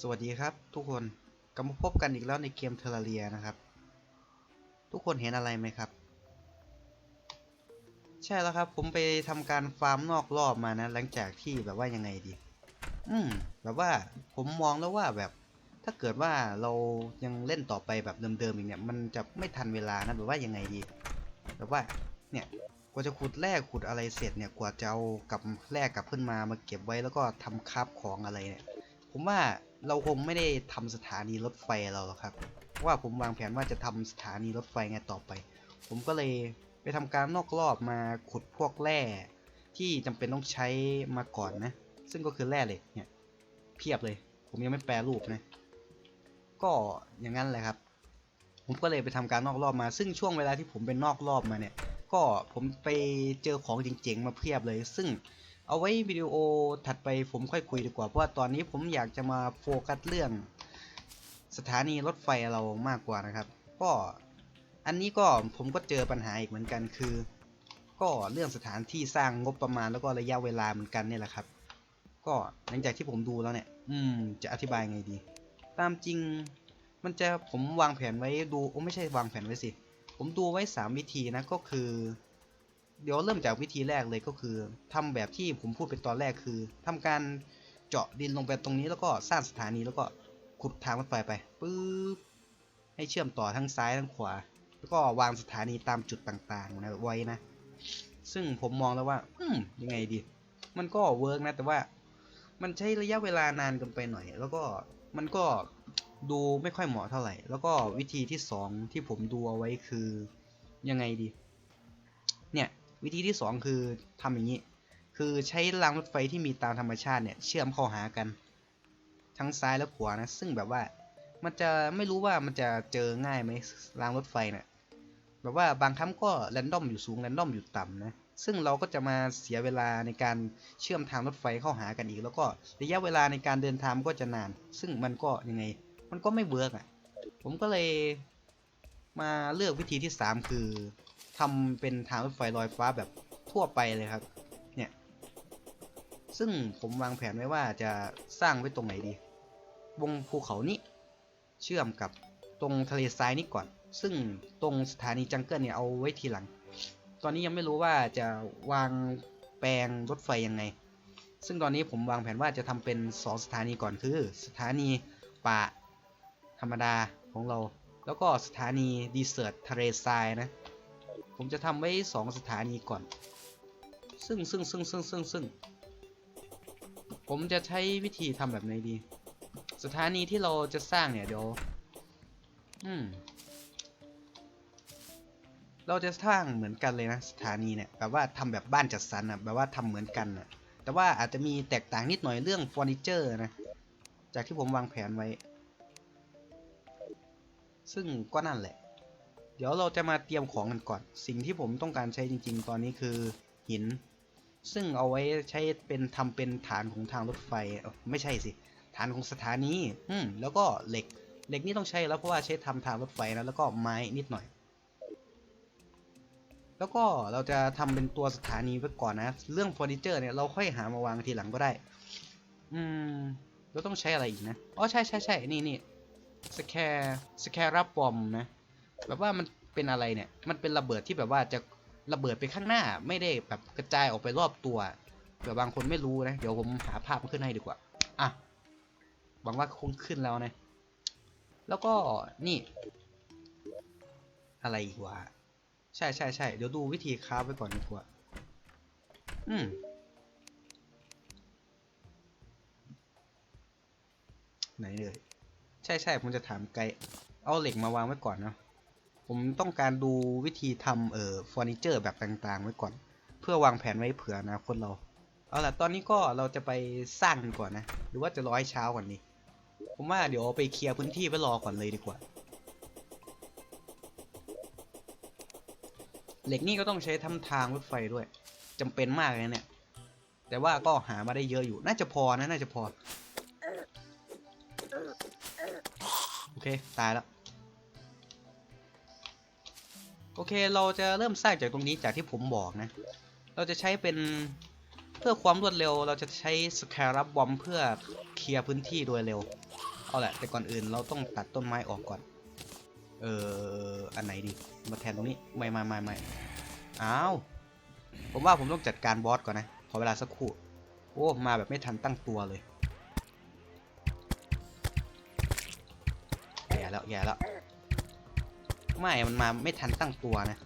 สวัสดีครับทุกคนกลับมาพบกันอีกแล้วในเกมเทอร์เรียนะครับ ทุกคนเห็นอะไรไหมครับ ใช่แล้วครับ ผมไปทำการฟาร์มนอกรอบมานะ หลังจากที่แบบว่ายังไงดี อืมแบบว่าผมมองแล้วว่าแบบ ถ้าเกิดว่าเรายังเล่นต่อไปแบบเดิมๆอีกเนี่ย มันจะไม่ทันเวลานะแบบว่ายังไงดี แบบว่าเนี่ยกว่าจะขุดแร่ขุดอะไรเสร็จเนี่ยกว่าจะเอากับแร่กลับขึ้นมามาเก็บไว้แล้วก็ทำคาฟของอะไรเนี่ยผมว่า เราคงไม่ได้ทำสถานีรถไฟเราหรอกครับ ว่าผมวางแผนว่าจะทำสถานีรถไฟไงต่อไป ผมก็เลยไปทำการนอกรอบมาขุดพวกแร่ที่จำเป็นต้องใช้มาก่อนนะ ซึ่งก็คือแร่เหล็กเนี่ยเพียบเลย ผมยังไม่แปรรูปนะ ก็อย่างนั้นแหละครับ ผมก็เลยไปทำการนอกรอบมา ซึ่งช่วงเวลาที่ผมเป็นนอกรอบมาเนี่ย ก็ผมไปเจอของเจ๋งๆมาเพียบเลย ซึ่ง เอาไว้วิดีโอถัดไปผมค่อยคุยดีกว่า เพราะว่าตอนนี้ผมอยากจะมาโฟกัสเรื่อง สถานีรถไฟเรามากกว่านะครับ ก็อันนี้ก็ผมก็เจอปัญหาอีกเหมือนกันคือ ก็เรื่องสถานที่สร้างงบประมาณแล้วก็ระยะเวลาเหมือนกันเนี่ยแหละครับ ก็หลังจากที่ผมดูแล้วเนี่ย อืม จะอธิบายไงดี ตามจริง มันจะผมวางแผนไว้ดูโอ้ไม่ใช่วางแผนไว้สิ ผมดูไว้ 3 วิธีนะก็คือ เดี๋ยวเริ่มจากวิธีแรกเลยก็คือทำแบบที่ผมพูดเป็นตอนแรกคือทำการเจาะดินลงไปตรงนี้แล้วก็สร้างสถานีแล้วก็ขุดทางรถไฟไปปึ๊บให้เชื่อมต่อทั้งซ้ายทั้งขวา แล้วก็วางสถานีตามจุดต่างๆนะไว้นะ ซึ่งผมมองแล้วว่า อืมยังไงดี มันก็เวิร์กนะ แต่ว่ามันใช้ระยะเวลานานเกินไปหน่อย แล้วก็มันก็ดูไม่ค่อยเหมาะเท่าไหร่ แล้วก็วิธีที่สองที่ผมดูเอาไว้คือยังไงดี เนี่ย วิธีที่ 2 คือทำอย่างนี้ คือใช้รางรถไฟที่มีตามธรรมชาติเนี่ยเชื่อมเข้าหากัน ทั้งซ้ายและขวานะ ซึ่งแบบว่ามันจะไม่รู้ว่ามันจะเจอง่ายไหมรางรถไฟเนี่ยแบบว่าบางครั้งก็แรนดอมอยู่สูงแรนดอมอยู่ต่ำนะซึ่งเราก็จะมาเสียเวลาในการเชื่อมทางรถไฟเข้าหากันอีก แล้วก็ระยะเวลาในการเดินทางก็จะนาน ซึ่งมันก็ยังไง มันก็ไม่เวิร์กอะ ผมก็เลยมาเลือกวิธีที่ 3 คือ ทำเป็นทางรถไฟลอยฟ้าแบบทั่วไปเลยครับ เนี่ย ซึ่งผมวางแผนไว้ว่าจะสร้างไว้ตรงไหนดี วงภูเขานี้ เชื่อมกับตรงทะเลทรายนี้ก่อน ซึ่งตรงสถานีจังเกิลเนี่ยเอาไว้ทีหลัง ตอนนี้ยังไม่รู้ว่าจะวางแปลงรถไฟยังไง ซึ่งตอนนี้ผมวางแผนว่าจะทำเป็น2สถานีก่อนคือ สถานีป่าธรรมดาของเรา แล้วก็สถานีดีเซอร์ททะเลทรายนะ ผมจะทำไว้สองสถานีก่อน ซึ่งซึ่งซึ่งซึ่งซึ่งซึ่งผมจะใช้วิธีทำแบบไหนดี สถานีที่เราจะสร้างเนี่ยเดี๋ยวอืมเราจะสร้างเหมือนกันเลยนะสถานีเนี่ยแบบว่าทำแบบบ้านจัดสรรอะแบบว่าทำเหมือนกันอะแต่ว่าอาจจะมีแตกต่างนิดหน่อยเรื่องเฟอร์นิเจอร์นะจากที่ผมวางแผนไว้ ซึ่งก็นั่นแหละ เดี๋ยวเราจะมาเตรียมของกันก่อน สิ่งที่ผมต้องการใช้จริง ๆ ตอนนี้คือหิน ซึ่งเอาไว้ใช้เป็นทำเป็นฐานของทางรถไฟไม่ใช่สิ ฐานของสถานีอืมแล้วก็เหล็ก เหล็กนี่ต้องใช้แล้วเพราะว่าใช้ทำทางรถไฟนะแล้วก็ไม้นิดหน่อย แล้วก็เราจะทำเป็นตัวสถานีไว้ก่อนนะ เรื่องเฟอร์นิเจอร์เนี่ยเราค่อยหามาวางทีหลังก็ได้ อืมเราต้องใช้อะไรอีกนะ อ๋อใช่ใช่ใช่นี่นี่สแคร์สแคร์รับปอมนะ แบบว่ามันเป็นอะไรเนี่ย มันเป็นระเบิดที่แบบว่าจะระเบิดไปข้างหน้า ไม่ได้แบบกระจายออกไปรอบตัวเผื่อบางคนไม่รู้นะ เดี๋ยวผมหาภาพมาขึ้นให้ดีกว่า อะ หวังว่าคงขึ้นแล้วนะ แล้วก็นี่ อะไรอีกวะ ใช่ใช่ใช่เดี๋ยวดูวิธีคราฟไว้ก่อนดีกว่า อืมไหนเลย ใช่ใช่ผมจะถามไกด์เอาเหล็กมาวางไว้ก่อนเนาะ ผมต้องการดูวิธีทำเอ่อเฟอร์นิเจอร์แบบต่างๆ ไว้ก่อน เพื่อวางแผนไว้เผื่ออนาคตเรา เอาล่ะตอนนี้ก็เราจะไปสร้างก่อนนะ หรือว่าจะรอให้เช้าก่อนดีผมว่าเดี๋ยวไปเคลียร์พื้นที่ไว้รอก่อนเลยดีกว่า เหล็กนี่ก็ต้องใช้ทำทางรถไฟด้วยจำเป็นมากเลยเนี่ย แต่ว่าก็หามาได้เยอะอยู่ น่าจะพอนะ น่าจะพอ โอเค ตายแล้ว โอเคเราจะเริ่มสร้างจากตรงนี้จากที่ผมบอกนะ เราจะใช้เป็นเพื่อความรวดเร็ว เราจะใช้สแครับบอมเพื่อเคลียร์พื้นที่โดยเร็ว เอาแหละ แต่ก่อนอื่นเราต้องตัดต้นไม้ออกก่อน เอออันไหนดี มาแทนตรงนี้ ไม่ไม่ไม่ไม่อ้าว ผมว่าผมต้องจัดการบอสก่อนนะ ขอเวลาสักครู่ โอ้ มาแบบไม่ทันตั้งตัวเลยแย่แล้วแย่แล้ว ไม่ มันมาไม่ทันตั้งตัวนะ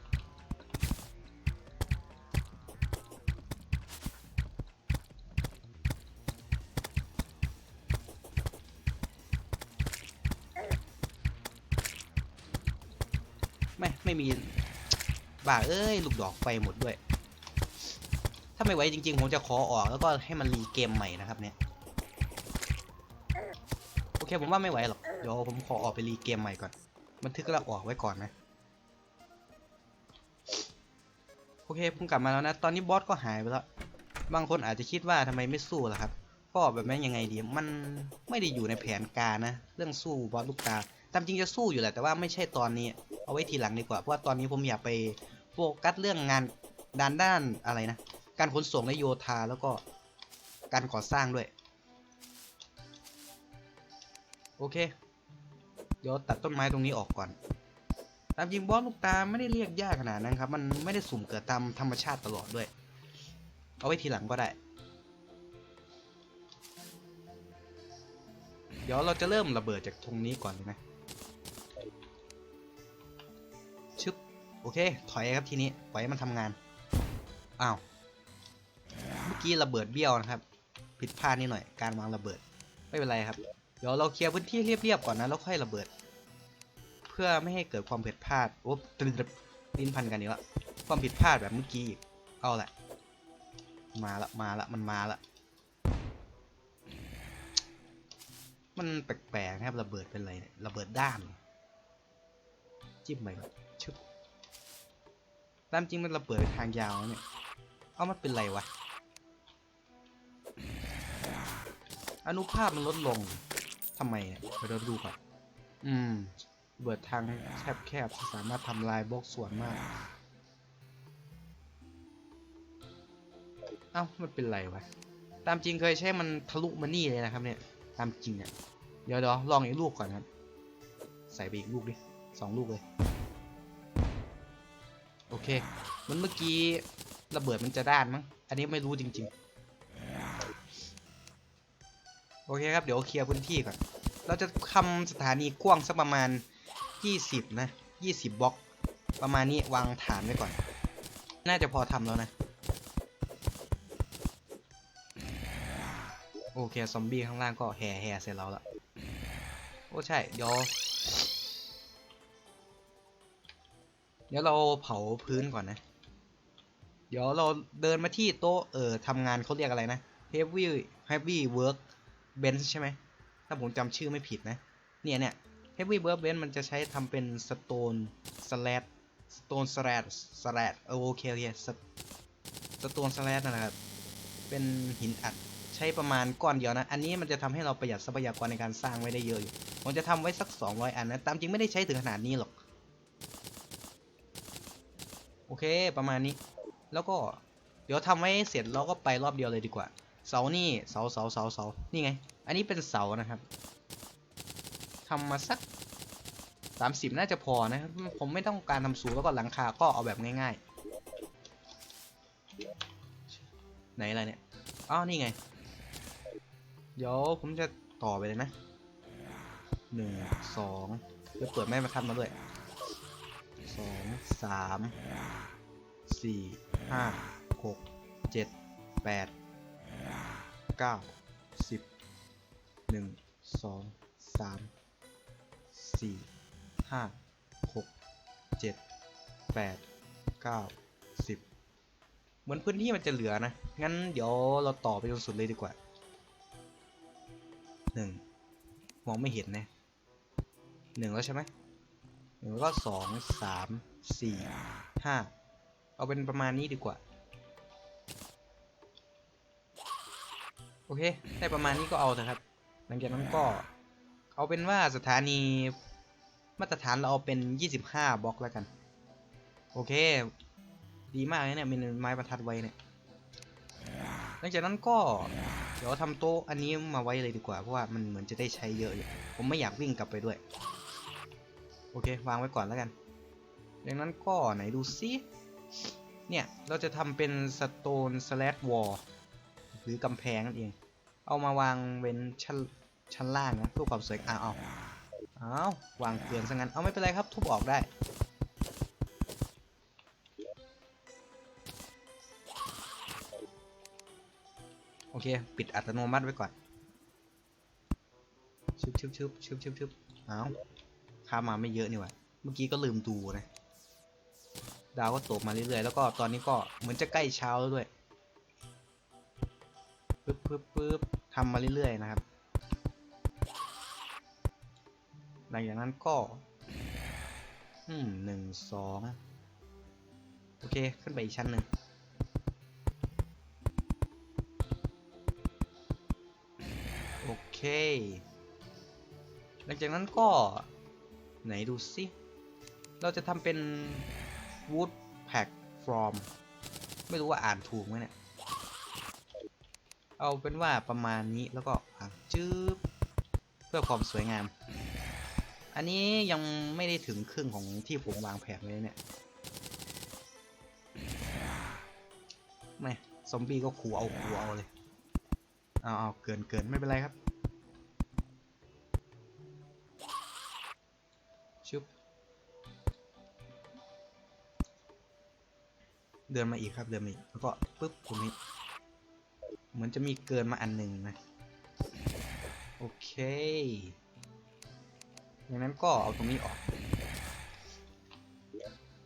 ไม่ ไม่มี บ่าเอ้ย ลูกดอกไฟหมดด้วย ถ้าไม่ไหวจริง ๆ ผมจะขอออกแล้วก็ให้มันรีเกมใหม่นะครับเนี่ย โอเค ผมว่าไม่ไหวหรอก เดี๋ยวผมขอออกไปรีเกมใหม่ก่อน บันทึกแล้วออกไว้ก่อนนะโอเคผมกลับมาแล้วนะ ตอนนี้บอสก็หายไปแล้ว บางคนอาจจะคิดว่าทำไมไม่สู้ล่ะครับก็แบบนั้นยังไงดี มันไม่ได้อยู่ในแผนการนะ เรื่องสู้บอสลูกตาตามจริงจะสู้อยู่แหละ แต่ว่าไม่ใช่ตอนนี้ เอาไว้ทีหลังดีกว่า เพราะว่าตอนนี้ผมอยากไปโฟกัสเรื่องงานด้านด้านอะไรนะ การขนส่งและโยธาแล้วก็การก่อสร้างด้วย โอเค เดี๋ยวตัดต้นไม้ตรงนี้ออกก่อน ตามจริงบอสลูกตาไม่ได้เรียกยากขนาดนั้นครับ มันไม่ได้สุ่มเกิดตามธรรมชาติตลอดด้วย เอาไว้ทีหลังก็ได้ เดี๋ยวเราจะเริ่มระเบิดจากตรงนี้ก่อนเลยนะชึบโอเค ถอยครับทีนี้ปล่อยให้มันทำงาน อ้าว เมื่อกี้ระเบิดเบี้ยวนะครับ ผิดพลาดนิดหน่อย การวางระเบิด ไม่เป็นไรครับ เดี๋ยวเราเคลียร์พื้นที่เรียบๆก่อนนะแล้วค่อยระเบิด เพื่อไม่ให้เกิดความผิดพลาดโอ๊บตรึบลิ้นพันกันอีกแล้วความผิดพลาดแบบเมื่อกี้อีกเอาแหละ มาละมาละมันมาละมันแปลกๆครับระเบิดเป็นไรเนี่ยระเบิดด้านจิ้มไปก่อนชึบตามจริงมันระเบิดไปทางยาวเนี่ยเอามันเป็นไรวะอนุภาพมันลดลง ทำไมเนี่ยเดี๋ยวเราดูก่อนอืม เบิดทางแคบๆที่สามารถทำลายบล็อกส่วนมาก เอ้า มันเป็นไรวะ ตามจริงเคยใช้มันทะลุมานี่เลยนะครับเนี่ย ตามจริงเนี่ยเดี๋ยวเดี๋ยวลองอีกลูกก่อนครับ ใส่ไปอีกลูกดิสองลูกเลย โอเค มันเมื่อกี้ระเบิดมันจะด้านมั้ง อันนี้ไม่รู้จริง ๆ โอเคครับ เดี๋ยวเคลียร์พื้นที่ก่อน เราจะทำสถานีกว้างสักประมาณ 20 นะ 20 บล็อก ประมาณนี้วางฐานไว้ก่อน น่าจะพอทำแล้วนะ โอเค ซอมบี้ข้างล่างก็แห่แห่เสร็จแล้วละโอ้ใช่ เดี๋ยว เดี๋ยวเราเผาพื้นก่อนนะ เดี๋ยวเราเดินมาที่โต๊ะเออทำงานเขาเรียกอะไรนะ heavy heavy work bench ใช่ไหม ถ้าผมจำชื่อไม่ผิดนะ เนี่ยเนี่ย heavy work bench มันจะใช้ทำเป็น stone slab stone slab slab เออโอเคโอเค stone slab นั่นแหละครับ เป็นหินอัดใช้ประมาณก้อนเดียวนะ อันนี้มันจะทำให้เราประหยัดทรัพยากรในการสร้างไว้ได้เยอะอยู่ผมจะทำไว้สัก 200 อันนะ ตามจริงไม่ได้ใช้ถึงขนาดนี้หรอก โอเคประมาณนี้ แล้วก็เดี๋ยวทำไว้เสร็จเราก็ไปรอบเดียวเลยดีกว่า เสานี่เสาเสาเสาเสานี่ไง อันนี้เป็นเสานะครับทำมาสัก 30 น่าจะพอนะครับ ผมไม่ต้องการทำสูงแล้วก็หลังคาก็เอาแบบง่ายๆ ไหนอะไรเนี่ยอ้าวนี่ไง เดี๋ยวผมจะต่อไปเลยนะหนึ่งสองเดี๋ยวเปิดแม่มาทัดมาด้วยสองสามสี่ห้าหกเจ็ดแปดเก้าสิบ หนึ่งสองสามสี่ห้าหกเจ็ดแปดเก้าสิบเหมือนพื้นที่มันจะเหลือนะ งั้นเดี๋ยวเราต่อไปจนสุดเลยดีกว่าหนึ่งมองไม่เห็นนะหนึ่งแล้วใช่ไหมหนึ่งแล้วก็สองสามสี่ห้าเอาเป็นประมาณนี้ดีกว่า โอเค ได้ประมาณนี้ก็เอาเถอะครับ หลังจากนั้นก็เอาเป็นว่าสถานีมาตรฐานเราเอาเป็น 25บล็อกแล้วกัน โอเค ดีมากเลยเนี่ยมีไม้บรรทัดไว้เนี่ยหลังจากนั้นก็เดี๋ยวทำโต๊ะอันนี้มาไว้เลยดีกว่าเพราะว่ามันเหมือนจะได้ใช้เยอะอยู่ผมไม่อยากวิ่งกลับไปด้วย โอเควางไว้ก่อนแล้วกันดังนั้นก็ไหนดูซิเนี่ย เราจะทำเป็น stone slash wall หรือกำแพงนั่นเอง เอามาวางเป็นชั้น ชั้นล่างนะเพื่อความสวยอ้าวเอาเอาวางเกินซะงั้น เอาไม่เป็นไรครับ ทุบออกได้ โอเค ปิดอัตโนมัติไว้ก่อนชึบชึบชึบชึบชึบชึบเอาข้ามมาไม่เยอะนี่หว่า เมื่อกี้ก็ลืมดูนะ ดาวก็ตกมาเรื่อยๆ แล้วก็ตอนนี้ก็เหมือนจะใกล้เช้าแล้วด้วยปึ๊บปึ๊บปึ๊บทำมาเรื่อยๆนะครับ หลังจากนั้นก็ อืมหนึ่งสองโอเค ขึ้นไปอีกชั้นหนึ่งโอเค หลังจากนั้นก็ ไหนดูสิ เราจะทำเป็น wood pack from ไม่รู้ว่าอ่านถูกไหมเนี่ย เอาเป็นว่าประมาณนี้แล้วก็จื๊บเพื่อความสวยงาม อันนี้ยังไม่ได้ถึงครึ่งของที่ผมวางแผนไว้เนี่ยไม่ซอมบี้ก็ขู่เอาขู่เอาเลยเอาเอาเกินเกินไม่เป็นไรครับชุบเดินมาอีกครับเดินมาอีกแล้วก็ปึ๊บตรงนี้เหมือนจะมีเกินมาอันหนึ่งนะ โอเค ดังนั้นก็เอาตรงนี้ออก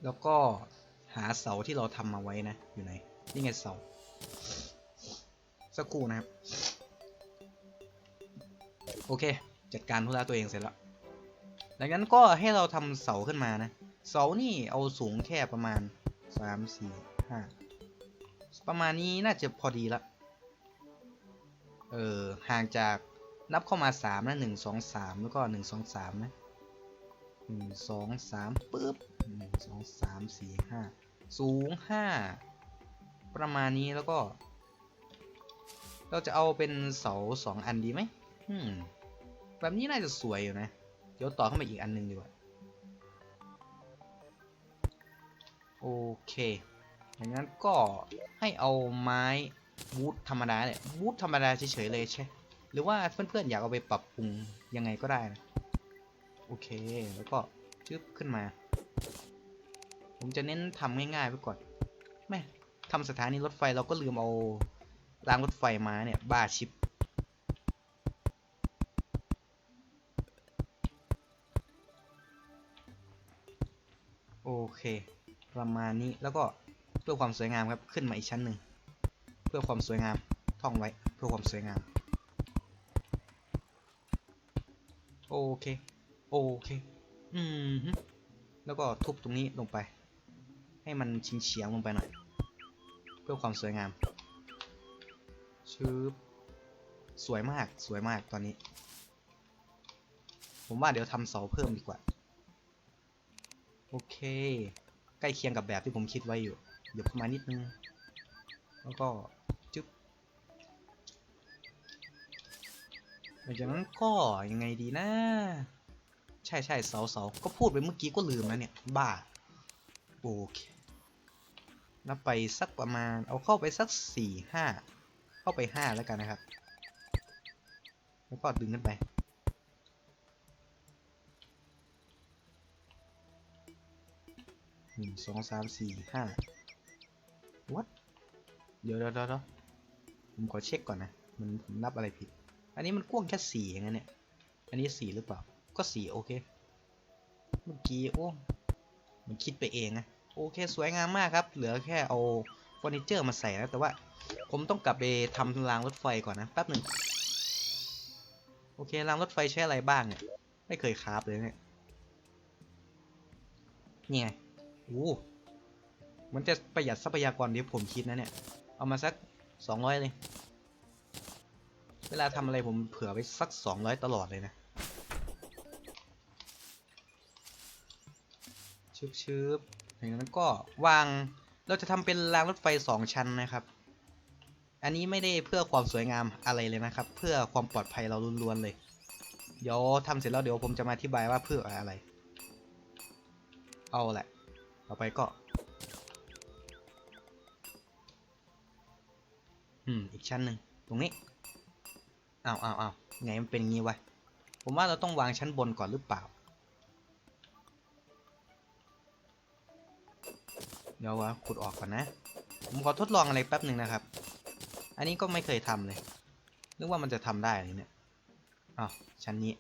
แล้วก็หาเสาที่เราทำมาไว้นะ อยู่ไหน นี่ไงเสา สักครู่นะครับ โอเค จัดการธุระตัวเองเสร็จแล้วดังนั้นก็ให้เราทำเสาขึ้นมานะ เสานี่เอาสูงแค่ประมาณ3 4 5ประมาณนี้น่าจะพอดีละ เออห่างจาก นับเข้ามา3นะ1 2 3แล้วก็1 2 3นะ1 2 3ปึ๊บ1 2 3 4 5สูง5ประมาณนี้แล้วก็ เราจะเอาเป็นเสาสองอันดีไหมอืมแบบนี้น่าจะสวยอยู่นะ เดี๋ยวต่อเข้ามาอีกอันหนึงดีกว่า โอเคอย่างนั้นก็ให้เอาไม้วูดธรรมดาเนี่ยวูดธรรมดาเฉยๆเลยใช่ หรือว่าเพื่อนๆอยากเอาไปปรับปรุงยังไงก็ได้นะโอเคแล้วก็จึ๊บขึ้นมา ผมจะเน้นทำง่ายๆไปก่อนแม่ทำสถานีรถไฟเราก็ลืมเอารางรถไฟมาเนี่ยบ้าชิปโอเค ประมาณนี้แล้วก็เพื่อความสวยงามครับขึ้นมาอีกชั้นหนึ่งเพื่อความสวยงามท่องไว้เพื่อความสวยงาม โอเค โอเค อืมฮึแล้วก็ทุบตรงนี้ลงไป ให้มันชิงเฉียงๆลงไปหน่อย เพื่อความสวยงามชืบสวยมากสวยมากตอนนี้ ผมว่าเดี๋ยวทำเสาเพิ่มดีกว่า โอเค ใกล้เคียงกับแบบที่ผมคิดไว้อยู่ เดี๋ยวเข้ามานิดนึง แล้วก็ หลังจากนั้นก็ยังไงดีนะ ใช่ใช่เสาเสาก็พูดไปเมื่อกี้ก็ลืมแล้วเนี่ย บ้า โอเคนับไปสักประมาณ เอาเข้าไปสักสี่ห้าเข้าไปห้าแล้วกันนะครับ แล้วก็ดึงขึ้นไป หนึ่งสองสามสี่ห้า what เดี๋ยวเดี๋ยวเดี๋ยวเดี๋ยวผมขอเช็คก่อนนะ มันผมนับอะไรผิด อันนี้มันกว้างแค่สี่อย่างนั้นเนี่ย อันนี้สี่หรือเปล่า ก็สี่โอเค เมื่อกี้โอ้ มันคิดไปเองนะโอเคสวยงามมากครับ เหลือแค่เอาเฟอร์นิเจอร์มาใส่นะแต่ว่าผมต้องกลับไปทำรางรถไฟก่อนนะแป๊บหนึ่งโอเครางรถไฟใช้อะไรบ้างเนี่ย ไม่เคยคราฟเลยเนี่ยนี่ไงโอ้มันจะประหยัดทรัพยากรที่ผมคิดนะเนี่ย เอามาสักสองร้อยเลย เวลาทำอะไรผมเผื่อไว้สักสองร้อยตลอดเลยนะชึบชึบอย่างนั้นก็วางเราจะทำเป็นรางรถไฟสองชั้นนะครับ อันนี้ไม่ได้เพื่อความสวยงามอะไรเลยนะครับ เพื่อความปลอดภัยเราล้วนๆเลย เดี๋ยวทำเสร็จแล้วเดี๋ยวผมจะมาอธิบายว่าเพื่ออะไร เอาแหละ ต่อไปก็ อืม อีกชั้นหนึ่งตรงนี้ อ้าวอ้าวอ้าวไงมันเป็นงี้วะ ผมว่าเราต้องวางชั้นบนก่อนหรือเปล่า เดี๋ยววะขุดออกก่อนนะ ผมขอทดลองอะไรแป๊บหนึ่งนะครับ อันนี้ก็ไม่เคยทำเลย นึกว่ามันจะทำได้เลยเนี่ยอ้าวชั้นนี้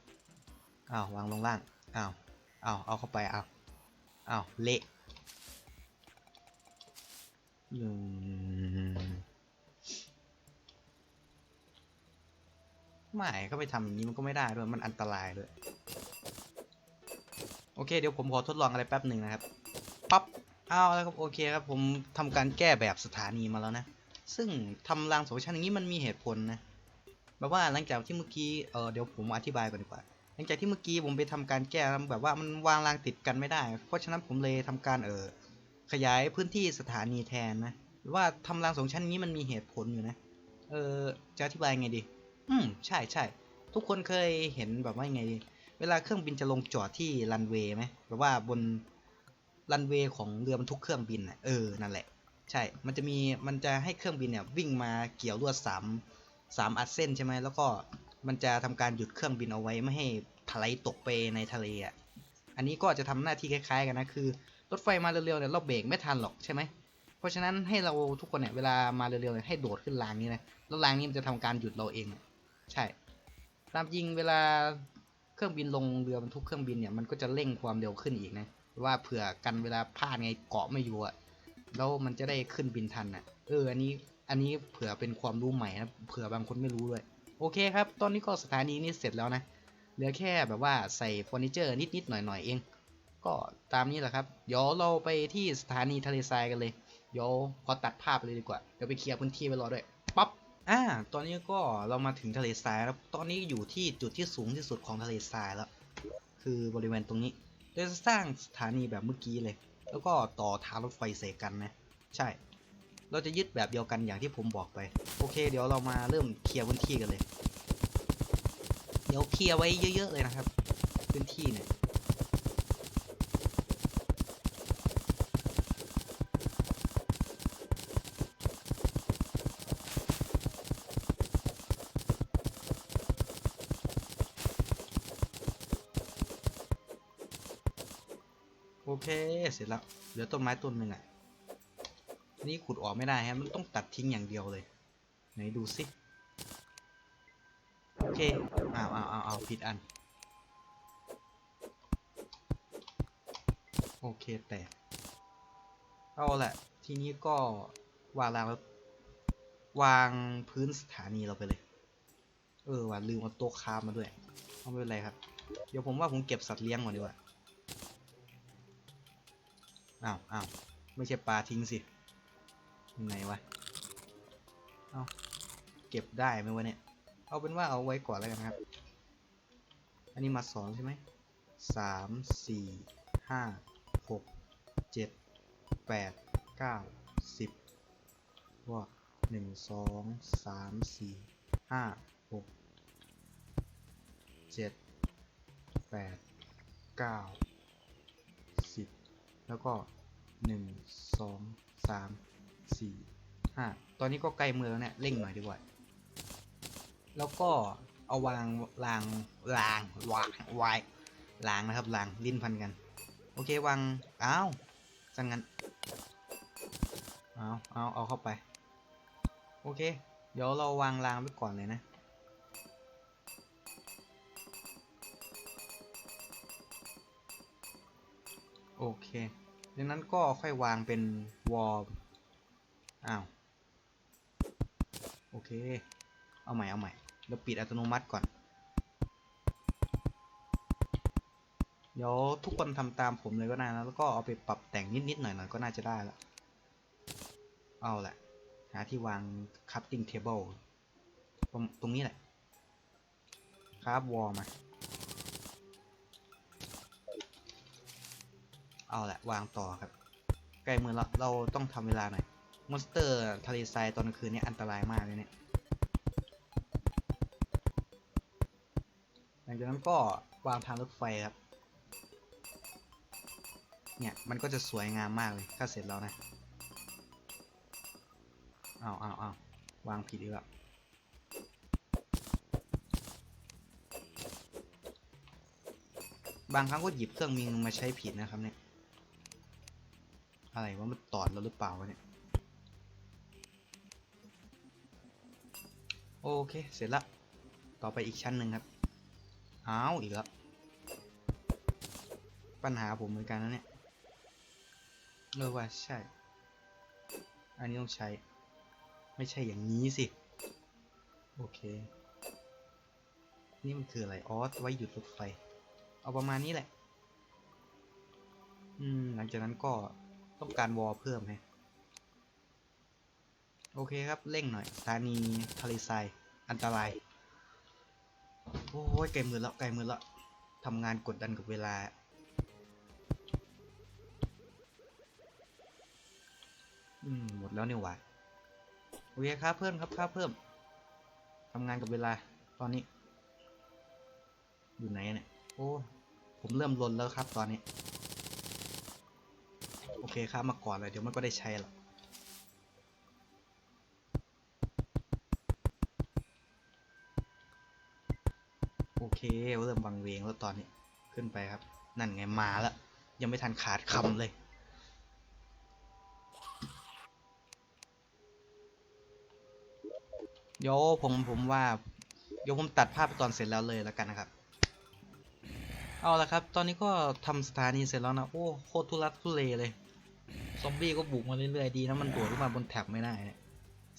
อ้าววางลงล่างอ้าวอ้าวเอาเข้าไปอ้าวอ้าวเละอืม ไม่ก็ไปทำอย่างนี้มันก็ไม่ได้ด้วยมันอันตรายด้วยโอเคเดี๋ยวผมขอทดลองอะไรแป๊บหนึ่งนะครับปั๊บเอาแล้วครับโอเคครับผมทำการแก้แบบสถานีมาแล้วนะ ซึ่งทำรางสองชั้นอย่างนี้มันมีเหตุผลนะแบบว่าหลังจากที่เมื่อกี้เออเดี๋ยวผมอธิบายก่อนดีกว่า หลังจากที่เมื่อกี้ผมไปทำการแก้แบบว่ามันวางรางติดกันไม่ได้ เพราะฉะนั้นผมเลยทำการเออขยายพื้นที่สถานีแทนนะหรือว่าทำรางสองชั้นนี้มันมีเหตุผลอยู่นะเออจะอธิบายไงดี อืมใช่ใช่ทุกคนเคยเห็นแบบว่าไงดีเวลาเครื่องบินจะลงจอดที่รันเวย์ไหมแบบว่าบนรันเวย์ของเรือบรรทุกเครื่องบินน่ะเออนั่นแหละ ใช่ มันจะมีมันจะให้เครื่องบินเนี่ยวิ่งมาเกี่ยวลวดสามสามอัดเส้นใช่ไหมแล้วก็มันจะทำการหยุดเครื่องบินเอาไว้ไม่ให้ถลายตกไปในทะเลอะอันนี้ก็จะทำหน้าที่คล้ายๆกันนะคือ รถไฟมาเร็วๆเนี่ยเราเบรกไม่ทันหรอกใช่ไหมเพราะฉะนั้นให้เราทุกคนเนี่ยเวลามาเร็วๆเนี่ยให้โดดขึ้นรางนี้นะแล้วรางนี้มันจะทำการหยุดเราเอง ใช่ ตามจริงเวลาเครื่องบินลงเรือบรรทุกเครื่องบินเนี่ยมันก็จะเร่งความเร็วขึ้นอีกนะว่าเผื่อกันเวลาพลาดไงเกาะไม่อยู่อะแล้วมันจะได้ขึ้นบินทันอะเอออันนี้อันนี้เผื่อเป็นความรู้ใหม่นะเผื่อบางคนไม่รู้ด้วยโอเคครับ ตอนนี้ก็สถานีนี้เสร็จแล้วนะ เหลือแค่แบบว่าใส่เฟอร์นิเจอร์นิดๆหน่อยๆเอง ก็ตามนี้แหละครับ เดี๋ยวเราไปที่สถานีทะเลทรายกันเลย เดี๋ยวขอตัดภาพเลยดีกว่า เดี๋ยวไปเคลียร์พื้นที่ไว้รอด้วย ปั๊บ อ่า ตอนนี้ก็เรามาถึงทะเลทรายแล้ว ตอนนี้อยู่ที่จุดที่สูงที่สุดของทะเลทรายแล้ว คือบริเวณตรงนี้เราจะสร้างสถานีแบบเมื่อกี้เลย แล้วก็ต่อทางรถไฟเสกกันนะ ใช่ เราจะยึดแบบเดียวกันอย่างที่ผมบอกไป โอเค เดี๋ยวเรามาเริ่มเคลียร์พื้นที่กันเลย เดี๋ยวเคลียร์ไว้เยอะ ๆ เลยนะครับ พื้นที่เนี่ย เค เสร็จแล้ว เหลือต้นไม้ต้นหนึ่งอะ นี่ขุดออกไม่ได้ฮะ มันต้องตัดทิ้งอย่างเดียวเลย ไหนดูสิ โอเค อ้าวอ้าวอ้าวอ้าวผิดอัน โอเคแต่เอาแหละ ทีนี้ก็วางรางแล้ววางพื้นสถานีเราไปเลย เออว่าลืมเอาโต๊ะคามมาด้วย เอาไม่เป็นไรครับ เดี๋ยวผมว่าผมเก็บสัตว์เลี้ยงก่อนดีกว่า อ้าวอ้าวไม่ใช่ปลาทิ้งสิยังไงวะ เอาเก็บได้ไหมวะเนี่ย เอาเป็นว่าเอาไว้ก่อนแล้วกันครับ อันนี้มาสองใช่ไหมสามสี่ห้าหกเจ็ดแปดเก้าสิบว่าหนึ่งสองสามสี่ห้าหกเจ็ดแปดเก้า แล้วก็หนึ่งสองสามสี่ห้าตอนนี้ก็ใกล้มือแล้วเนี่ยเร่งหน่อยดีกว่า แล้วก็เอาวางรางรางวางไว้รางนะครับรางลิ้นพันกัน โอเควางอ้าวจังงั้นเอาเอาเอาเข้าไป โอเค เดี๋ยวเราวางรางไว้ก่อนเลยนะ โอเค ดังนั้นก็ค่อยวางเป็นวอลอ้าว โอเค เอาใหม่ เอาใหม่เดี๋ยวปิดอัตโนมัติก่อน เดี๋ยวทุกคนทำตามผมเลยก็ได้นะ แล้วก็เอาไปปรับแต่งนิดๆหน่อยๆก็น่าจะได้ละ เอาแหละ หาที่วาง crafting table ตรงตรงนี้แหละ ครับวอลมา เอาแหละวางต่อครับ ใกล้มือเราเราต้องทำเวลาหน่อยมอนสเตอร์ทะเลทรายตอนกลางคืนนี่ยอันตรายมากเลยเนี่ยหลังจากนั้นก็วางทางรถไฟครับ เนี่ยมันก็จะสวยงามมากเลยถ้าเสร็จแล้วนะเอาเอาเอาวางผิดอีกแล้วบางครั้งก็หยิบเครื่องมิงมาใช้ผิดนะครับเนี่ย อะไรว่ามันตอดแล้วหรือเปล่าวะเนี่ย โอเค เสร็จละ ต่อไปอีกชั้นหนึ่งครับ อ้าว อีกแล้ว ปัญหาผมเหมือนกันนะเนี่ย เออว่าใช่ อันนี้ต้องใช้ ไม่ใช่อย่างนี้สิ โอเค นี่มันคืออะไร อ๋อ ไว้หยุดรถไฟ เอาประมาณนี้แหละ อืม หลังจากนั้นก็ ต้องการวอลเพิ่มให้โอเคครับ เร่งหน่อยสถานีทะเลทรายอันตราย โอ้ยไกลมือแล้วไกลมือแล้วทำงานกดดันกับเวลา อืม หมดแล้วเนี่ยว่าโอเคครับเพิ่มครับค่าเพิ่มทำงานกับเวลาตอนนี้ อยู่ไหนเนี่ย โอ้ ผมเริ่มลนแล้วครับตอนนี้ โอเคครับมาก่อนเลยเดี๋ยวมันก็ได้ใช้หรอกโอเคเริ่มวังเวงแล้วตอนนี้ขึ้นไปครับ นั่นไงมาแล้วยังไม่ทันขาดคำเลย เดี๋ยวผมผมว่าเดี๋ยวผมตัดภาพไปตอนเสร็จแล้วเลยแล้วกันนะครับเอาละครับ ตอนนี้ก็ทำสถานีเสร็จแล้วนะ โอ้ โคตรทุลักทุเลเลย ซอมบี้ก็บุกมาเรื่อยๆดีนะมันโดดขึ้นมาบนแท็บไม่ได้นะ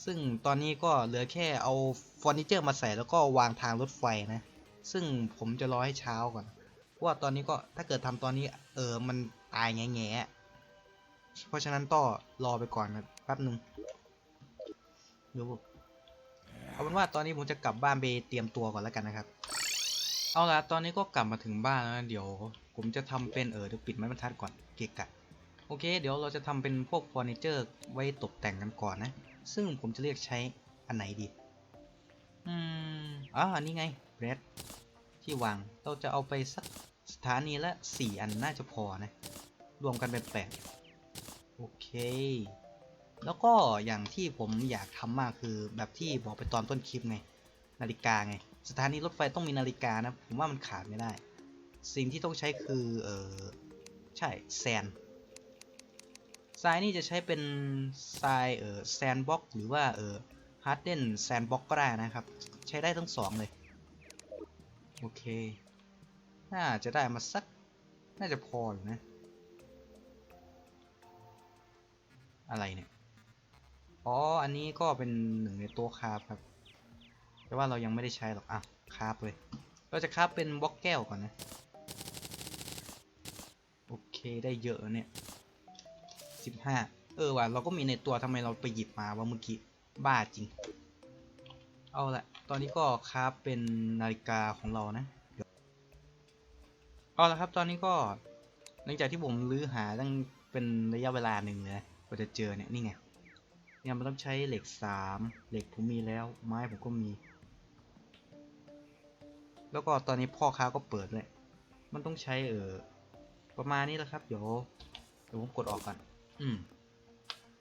ซึ่งตอนนี้ก็เหลือแค่เอาเฟอร์นิเจอร์มาใส่แล้วก็วางทางรถไฟนะ ซึ่งผมจะรอให้เช้าก่อนเพราะว่าตอนนี้ก็ถ้าเกิดทำตอนนี้เออมันตายแง่ๆเพราะฉะนั้นต้อรอไปก่อนนะแป๊บหนึ่งเดี๋ยวเอาเป็นว่าตอนนี้ผมจะกลับบ้านไปเตรียมตัวก่อนแล้วกันนะครับ เอาละตอนนี้ก็กลับมาถึงบ้านแล้วนะเดี๋ยว ผมจะทำเป็นเออเดี๋ยวปิดไม้บรรทัดก่อนเกะกะ โอเค เดี๋ยวเราจะทำเป็นพวกเฟอร์นิเจอร์ไว้ตกแต่งกันก่อนนะ ซึ่งผมจะเรียกใช้อันไหนดี อืมอ๋ออันนี้ไงเรดที่วาง เราจะเอาไปสักสถานีละ 4 อันน่าจะพอนะ รวมกันเป็น 8 โอเค แล้วก็อย่างที่ผมอยากทำมากคือแบบที่บอกไปตอนต้นคลิปไง นาฬิกาไง สถานีรถไฟต้องมีนาฬิกานะ ผมว่ามันขาดไม่ได้ สิ่งที่ต้องใช้คือ เออใช่แซน ทรายนี่จะใช้เป็นทรายเออแซนบ็อกหรือว่าเออฮาร์ดเดนแซนบ็อกก็ได้นะครับ ใช้ได้ทั้งสองเลย โอเค น่าจะได้มาสัก น่าจะพออยู่นะ อะไรเนี่ย อ๋อ อันนี้ก็เป็นหนึ่งในตัวคราฟครับ แต่ว่าเรายังไม่ได้ใช้หรอก อะคราฟเลย เราจะคราฟเป็นบล็อกแก้วก่อนนะ โอเคได้เยอะเนี่ย สิบห้าเออว่ะเราก็มีในตัวทำไมเราไปหยิบมาว่าเมื่อกี้บ้าจริง เอาละตอนนี้ก็คราฟเป็นนาฬิกาของเรานะเอาละครับตอนนี้ก็หลังจากที่ผมลื้อหาตั้งเป็นระยะเวลาหนึ่งเลยกว่าจะเจอเนี่ยนี่ไงเนี่ยมันต้องใช้เหล็กสามเหล็กผมมีแล้วไม้ผมก็มี แล้วก็ตอนนี้พ่อค้าก็เปิดเลย มันต้องใช้เออประมาณนี้แหละครับ เดี๋ยวเดี๋ยวผมกดออกก่อน อืม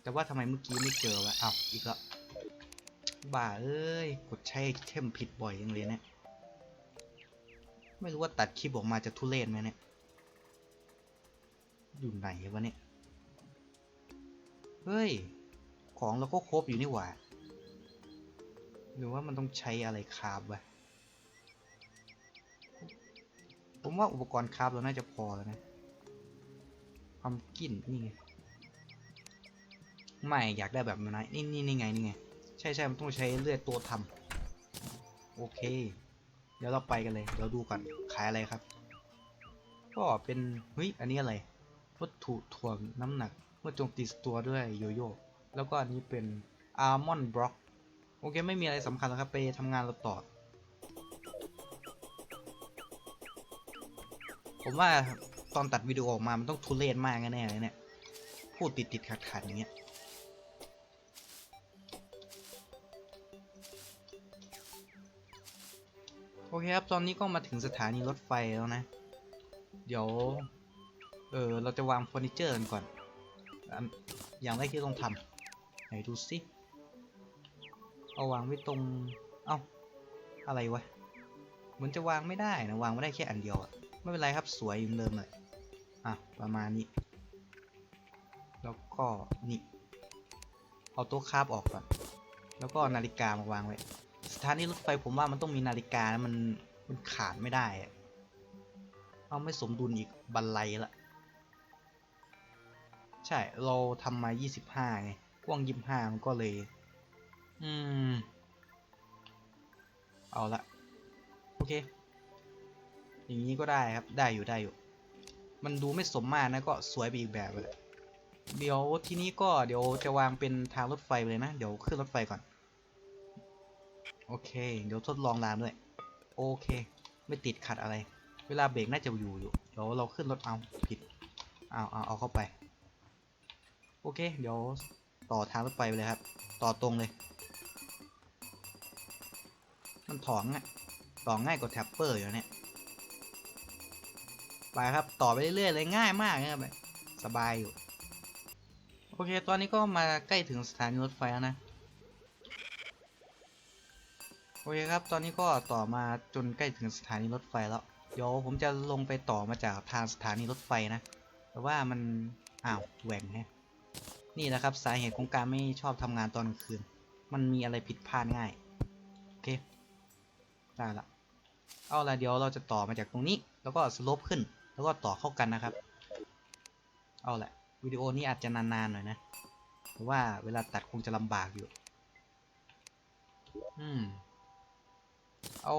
แต่ว่าทำไมเมื่อกี้ไม่เจอวะอ้าวอีกแล้วบ้าเอ้ย กดใช้เทมผิดบ่อยยังเลยเนี่ยไม่รู้ว่าตัดคลิปออกมาจะทุเรศไหมเนี่ย อยู่ไหนวะเนี่ย เฮ้ย ของเราก็ครบอยู่นี่หว่า หรือว่ามันต้องใช้อะไรคราบวะผมว่าอุปกรณ์คราบเราน่าจะพอแล้วนะพัมกินนี่ไง ไม่อยากได้แบบนั้นนี่นี่นี่ไงนี่ไงใช่ใช่มันต้องใช้เลือดตัวทำโอเค เดี๋ยวเราไปกันเลยเดี๋ยวดูก่อนขายอะไรครับ ก็เป็นเฮ้ยอันนี้อะไรวัตถุถ่วงน้ำหนักเมื่อโจมตีศัตรูด้วยโยโย่แล้วก็อันนี้เป็นอาร์มอนบล็อกโอเคไม่มีอะไรสำคัญแล้วครับไปทำงานเราต่อผมว่าตอนตัดวิดีโอออกมา มันต้องทุเรศมากแน่เลยเนี่ย พูดติดติดขัดขัดๆอย่างเงี้ย อเคครับตอนนี้ก็มาถึงสถานีรถไฟแล้วนะ เดี๋ยว เออเราจะวางเฟอร์นิเจอร์กันก่อน อย่างแรกที่ต้องทำไหนดูสิเอาวางไว้ตรง เอ้า อะไรวะ เหมือนจะวางไม่ได้นะ วางไม่ได้แค่อันเดียวอะไม่เป็นไรครับ สวยอยู่เหมือนเดิมเลย อะ ประมาณนี้ แล้วก็นี่ เอาโต๊ะคาบออกก่อน แล้วก็นาฬิกามาวางไว้ ถานีรถไฟผมว่ามันต้องมีนาฬิกานะมันมันขาดไม่ได้เอาไม่สมดุลอีกบันไลละใช่เราทำมา 25 ไง กว้าง 25 มันก็เลย อืม เอาละ โอเค อย่างนี้ก็ได้ครับ ได้อยู่ได้อยู่ มันดูไม่สมมาตรนะ ก็สวยไปอีกแบบเลย เดี๋ยวทีนี้ก็เดี๋ยวจะวางเป็นทางรถไฟไเลยนะ เดี๋ยวขึ้นรถไฟก่อน โอเค เดี๋ยวทดลองรามด้วยโอเค ไม่ติดขัดอะไร เวลาเบรกน่าจะอยู่อยู่ เดี๋ยวเราขึ้นรถเอาผิดเอาเอาเอาเข้าไป โอเค เดี๋ยวต่อทางรถไฟไปเลยครับ ต่อตรงเลย มันถอนง่ายต่อง่ายกว่าแท็ปเปอร์อยู่เนี่ย ไปครับต่อไปเรื่อยๆเลยง่ายมากนะครับสบายอยู่ โอเค ตอนนี้ก็มาใกล้ถึงสถานีรถไฟแล้วนะ โอเคครับ ตอนนี้ก็ต่อมาจนใกล้ถึงสถานีรถไฟแล้ว เดี๋ยวผมจะลงไปต่อมาจากทางสถานีรถไฟนะ แต่ว่ามัน อ้าวแหว่งแฮะ นี่นะครับ สาเหตุของการไม่ชอบทำงานตอนกลางคืน มันมีอะไรผิดพลาดง่าย โอเค ได้ละ เอาละเดี๋ยวเราจะต่อมาจากตรงนี้ แล้วก็สโลปขึ้น แล้วก็ต่อเข้ากันนะครับ เอาละวิดีโอนี้อาจจะนานๆหน่อยนะ เพราะว่าเวลาตัดคงจะลำบากอยู่ อืม เอา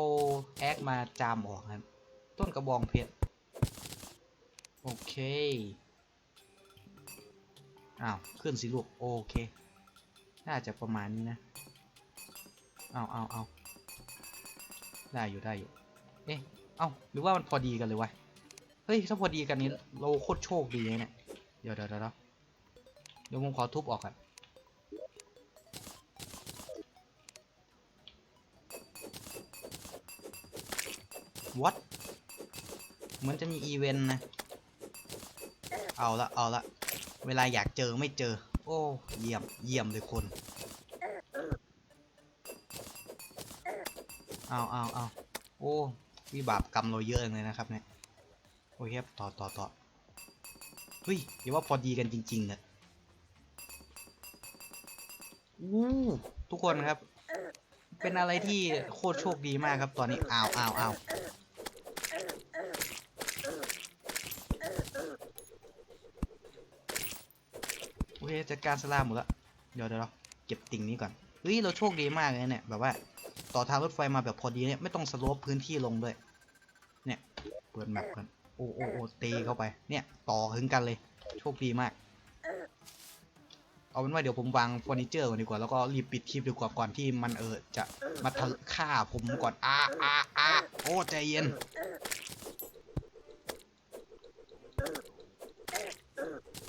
แอคมาจามออกครับ ต้นกระบองเพชร โอเค อ้าว ขึ้นสิลูก โอเค น่าจะประมาณนี้นะ เอาเอาเอาได้อยู่ได้อยู่ เอ๊ะ เอาหรือว่ามันพอดีกันเลยวะ เฮ้ย ถ้าพอดีกันนี้เราโคตรโชคดีเลยเนี่ยเดี๋ยวเดี๋ยวเดี๋ยวเดี๋ยวเดี๋ยวผมขอทุบออกก่อน what เหมือนจะมีอีเวนต์นะ เอาละเอาละ เวลาอยากเจอไม่เจอ โอ้ เยี่ยม เยี่ยมเลยคน เอาเอาเอาโอ้วิบากกรรมเราเยอะเลยนะครับเนี่ย โอเคครับ ต่อต่อต่อเฮ้ยเดี๋ยวว่าพอดีกันจริงๆอะอู้ทุกคนครับ เป็นอะไรที่โคตรโชคดีมากครับตอนนี้อ้าวอ้าวอ้าวโอเค จัดการสลามหมดแล้วเดี๋ยวเดี๋ยวเราเก็บติ่งนี้ก่อนเฮ้ยเราโชคดีมากเลยเนี่ยแบบว่าต่อทางรถไฟมาแบบพอดีเนี่ยไม่ต้องสโลปพื้นที่ลงด้วย เนี่ยเปิดแมปกันโอ้โอ้โอ้ตีเข้าไป เนี่ยต่อถึงกันเลย โชคดีมาก เอาเป็นว่าเดี๋ยวผมวางเฟอร์นิเจอร์ก่อนดีกว่าแล้วก็รีบปิดคลิปดีกว่าก่อนที่มันเออจะมาทะฆ่าผมก่อนอ้าอ้าอ้าโอ้ใจเย็น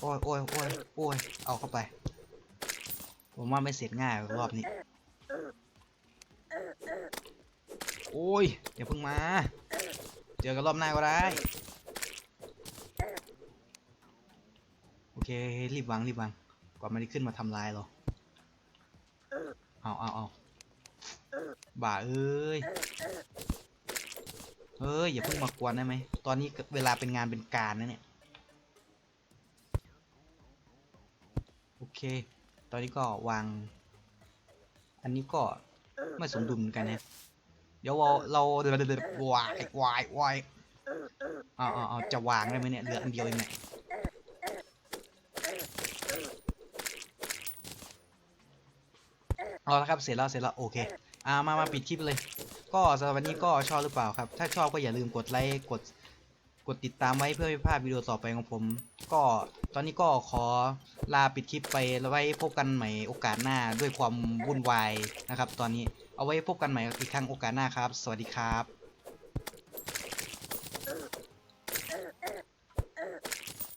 โอ้ยโอ้ยโอ้ยโอ้ยเอาเข้าไป ผมว่าไม่เสร็จง่ายรอบนี้ โอ้ยอย่าเพิ่งมา เจอกันรอบหน้าก็ได้ โอเค รีบวางรีบวางก่อนมันจะขึ้นมาทำลายเรา เอาเอาเอาบ่าเอ้ยเฮ้ยอย่าเพิ่งมากวนได้ไหม ตอนนี้เวลาเป็นงานเป็นการนะเนี่ย เค ตอนนี้ก็วาง อันนี้ก็ไม่สมดุลกันนะ เดี๋ยวเราเราเดี๋ยวเดี๋ยวเดี๋ยววายวายวายเอาเอาเอาจะวางได้ไหมเนี่ยเหลืออันเดียวเองเนี่ยเอาละครับเสร็จแล้วเสร็จแล้วโอเคอ่ามามาปิดคลิปเลย ก็สำหรับวันนี้ก็ชอบหรือเปล่าครับ ถ้าชอบก็อย่าลืมกดไลค์กดกดติดตามไว้เพื่อไม่พลาดวิดีโอต่อไปของผม ก็ตอนนี้ก็ขอลาปิดคลิปไปแล้วไว้พบกันใหม่โอกาสหน้าด้วยความวุ่นวายนะครับ ตอนนี้เอาไว้พบกันใหม่อีกครั้งโอกาสหน้าครับ สวัสดีครับ